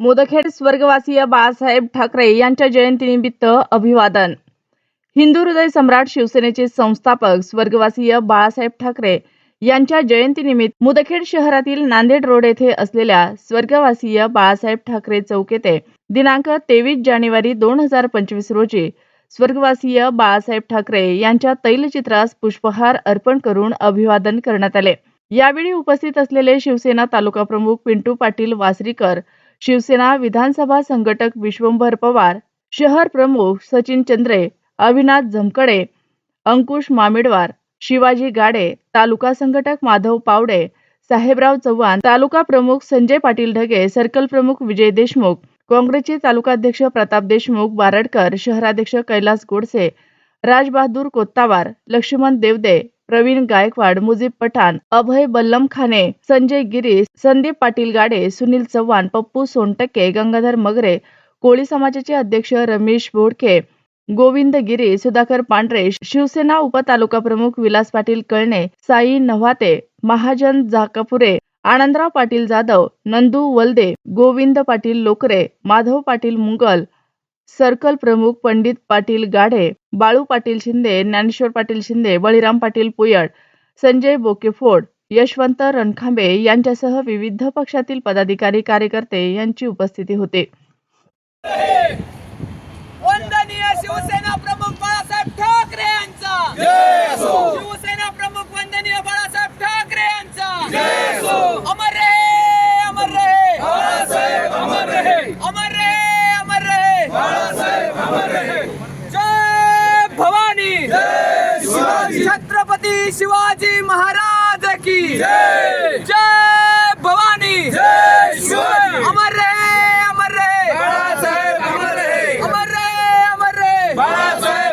मुदखेड स्वर्गवासीय बाळासाहेब ठाकरे यांच्या जयंतीनिमित्त अभिवादन. हिंदू हृदय सम्राट शिवसेनेचे संस्थापक स्वर्गवासीय बाळासाहेब ठाकरे यांच्या जयंतीनिमित्त मुदखेड शहरातील नांदेड रोड येथे असलेल्या स्वर्गवासीय बाळासाहेब ठाकरे चौक येथे दिनांक तेवीस जानेवारी दोन हजार पंचवीस रोजी स्वर्गवासीय बाळासाहेब ठाकरे यांच्या तैलचित्रास पुष्पहार अर्पण करून अभिवादन करण्यात आले. यावेळी उपस्थित असलेले शिवसेना तालुका प्रमुख पिंटू पाटील वासरीकर शिवसेना विधानसभा संघटक विश्वंभर पवार शहर प्रमुख सचिन चंद्रे अविनाश झमकडे अंकुश मामिडवार शिवाजी गाडे तालुका संघटक माधव पावडे साहेबराव चव्हाण तालुका प्रमुख संजय पाटील ढगे सर्कल प्रमुख विजय देशमुख काँग्रेसचे तालुकाध्यक्ष प्रताप देशमुख बारडकर शहराध्यक्ष कैलास गोडसे राजबहादूर कोत्तावार लक्ष्मण देवदे प्रवीण गायकवाड मुजीब पठाण अभय बल्लम खाने संजय गिरी संदीप पाटील गाडे सुनील चव्हाण पप्पू सोनटके गंगाधर मगरे कोळी समाजाचे अध्यक्ष रमेश बोडके गोविंद गिरी सुधाकर पांढरे शिवसेना उपतालुका प्रमुख विलास पाटील कळणे साई नव्हाते महाजन जाकापुरे आनंदराव पाटील जाधव नंदू वल्दे गोविंद पाटील लोकरे माधव पाटील मुंगल सर्कल प्रमुख पंडित पाटील गाढे बाळू पाटील शिंदे ज्ञानेश्वर पाटील शिंदे बळीराम पाटील पुयड संजय बोकेफोड यशवंत रणखांबे यांच्यासह विविध पक्षातील पदाधिकारी कार्यकर्ते यांची उपस्थिती होती. वंदनीय शिवसेना प्रमुख बाळासाहेब ठाकरे यांचा शिवसेना प्रमुख वंदनीय बाळासाहेब ठाकरे यांचा अमर रे अमर रे अमर रे अमर रे जय भवानी छत्रपती शिवाजी महाराज की। जय। भवानी। अमर रे अमर रे। अमर रे। अमर रे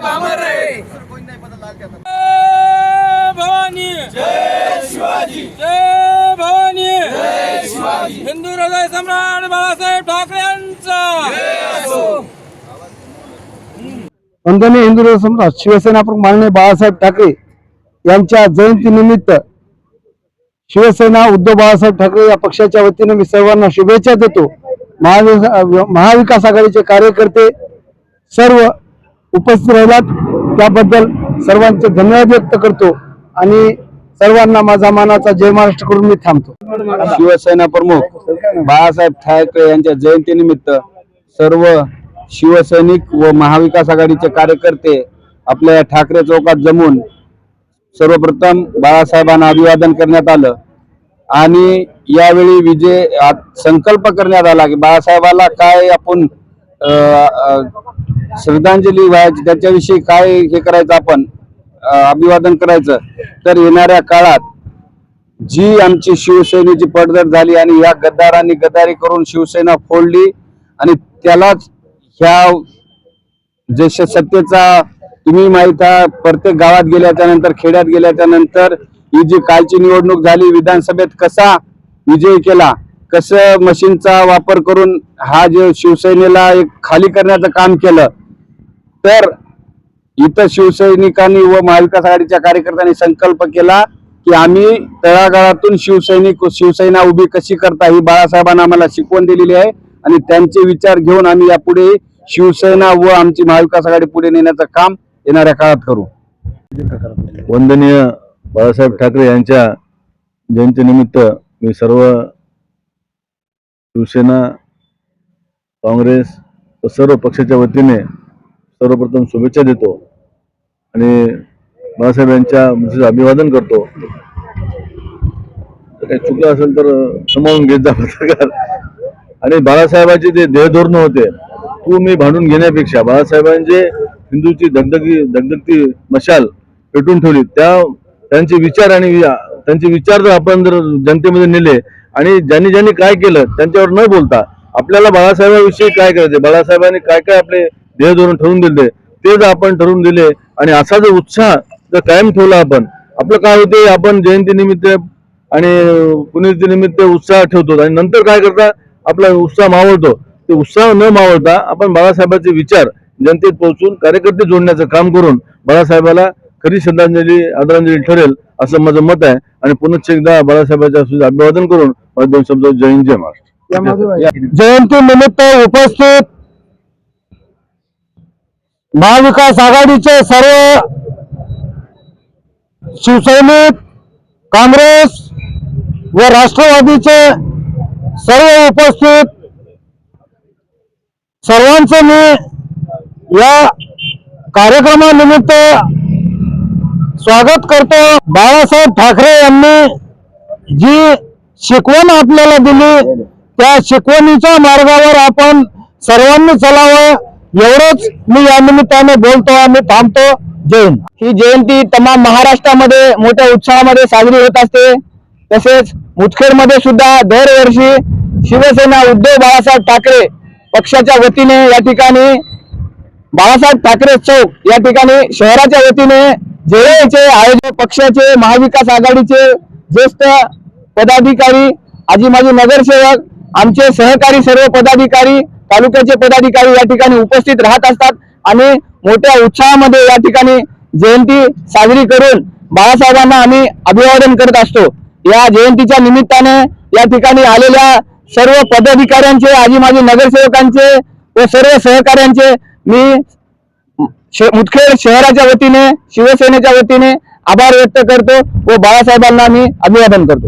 अमर रे। जय भवानी। जय शिवाजी। जय भवानी। जय शिवाजी। हिंदू हृदय सम्राट बाळासाहेब ठाकरे यांचा। वंदनीय हिंदू सम्राट शिवसेना प्रमुख माननीय बाळासाहेब ठाकरे। यांच्या जयंतीनिमित्त शिवसेना उद्धव बाळासाहेब ठाकरे या पक्षाच्या वतीने मी सर्वांना शुभेच्छा देतो. महावि महाविकास आघाडीचे कार्यकर्ते सर्व उपस्थित राहिलात. त्याबद्दल सर्वांचे धन्यवाद व्यक्त करतो आणि सर्वांना माझा मानाचा जय महाराष्ट्र करून मी थांबतो. शिवसेना प्रमुख बाळासाहेब ठाकरे यांच्या जयंतीनिमित्त सर्व शिवसैनिक व महाविकास आघाडीचे कार्यकर्ते आपल्या ठाकरे चौकात जमून सर्वप्रथम बाळासाहेबांना अभिवादन करण्यात आलं. आणि यावेळी विजय संकल्प करण्यात आला की बाळासाहेबाला काय आपण श्रद्धांजली व्हायची त्याच्याविषयी काय हे करायचं आपण अभिवादन करायचं. तर येणाऱ्या काळात जी आमची शिवसेनेची पडझड झाली आणि या गद्दारांनी गद्दारी करून शिवसेना फोडली आणि त्यालाच ह्या जसे सत्तेचा तुम्ही माहीत आहे प्रत्येक गावात गेल्याच्यानंतर खेड्यात गेल्याच्यानंतर ही जी कालची निवडणूक झाली विधानसभेत कसा विजय केला कसं मशीनचा वापर करून हा जे शिवसेनेला एक खाली करण्याचं काम केलं तर इथं शिवसैनिकांनी व महाविकास आघाडीच्या कार्यकर्त्यांनी संकल्प केला की आम्ही तळागाळातून शिवसैनिक शिवसेना उभी कशी करता ही बाळासाहेबांना आम्हाला शिकवण दिलेली आहे. आणि त्यांचे विचार घेऊन आम्ही यापुढे शिवसेना व आमची महाविकास आघाडी पुढे नेण्याचं काम येणाऱ्या काळात करू. वंदनीय बाळासाहेब ठाकरे यांच्या जयंतीनिमित्त मी सर्व शिवसेना काँग्रेस व सर्व पक्षाच्या वतीने सर्वप्रथम शुभेच्छा देतो आणि बाळासाहेब यांच्या अभिवादन करतो. काही चुकलं असेल तर समावून घेत जा पत्रकार. आणि बाळासाहेबांचे जे देहधोरण होते तू मी भांडून घेण्यापेक्षा बाळासाहेबांचे हिंदूची धगधगी धगधगती मशाल पेटून ठेवली. त्या त्यांचे विचार आणि त्यांचे विचार जर आपण जर जनतेमध्ये नेले आणि ज्यांनी ज्यांनी काय केलं त्यांच्यावर न बोलता आपल्याला बाळासाहेबांविषयी काय करायचे बाळासाहेबांनी काय काय आपले ध्येय धोरण ठरवून दिले? ते जर आपण ठरवून दिले आणि असा जर उत्साह जर कायम ठेवला आपण आपलं काय होते? आपण जयंतीनिमित्त आणि पुण्यतिनिमित्त उत्साह ठेवतो आणि नंतर काय करता? आपला उत्साह मावळतो. ते उत्साह न मावळता आपण बाळासाहेबांचे विचार जनतेत पोहोचून कार्यकर्ते जोडण्याचं काम करून बाळासाहेबाला खरी श्रद्धांजली आदरांजली ठरेल असं माझं मत आहे. आणि पुन्हा एकदा बाळासाहेबांच्या अभिवादन करून दोन शब्द जय हिंद जय महाराष्ट्र. जयंती निमित्त उपस्थित महाविकास आघाडीचे सर्व शिवसैनिक काँग्रेस व राष्ट्रवादीचे सर्व उपस्थित सर्वांचं मी या कार्यक्रमानिमित्त स्वागत करतो बाळासाहेब ठाकरे यांनी जी शिकवण आपल्याला दिली त्या शिकवणीच्या मार्गावर आपण सर्वांनी चलावं एवढंच मी या निमित्ताने बोलतो आणि थांबतो. जैन ही जयंती तमाम महाराष्ट्रामध्ये मोठ्या उत्साहामध्ये साजरी होत असते. तसेच मुदखेडमध्ये सुद्धा दरवर्षी शिवसेना उद्धव बाळासाहेब ठाकरे पक्षाच्या वतीने या ठिकाणी बाळासाहेब ठाकरे चौक या ठिकाणी शहराच्या वतीने जेएचे आयोजक पक्षाचे महाविकास आघाडीचे ज्येष्ठ पदाधिकारी आजी माजी नगरसेवक आमचे सहकारी सर्व पदाधिकारी तालुक्याचे पदाधिकारी या ठिकाणी उपस्थित राहत असतात. आणि मोठ्या उत्साहामध्ये या ठिकाणी जयंती साजरी करून बाळासाहेबांना आम्ही अभिवादन करत असतो. या जयंतीच्या निमित्ताने या ठिकाणी आलेल्या सर्व पदाधिकाऱ्यांचे आजी माजी नगरसेवकांचे व सर्व सहकाऱ्यांचे मी श- मुदखेड शहराच्या वतीने शिवसेनेच्या वतीने आभार व्यक्त करतो व बाळासाहेबांना मी अभिवादन करतो.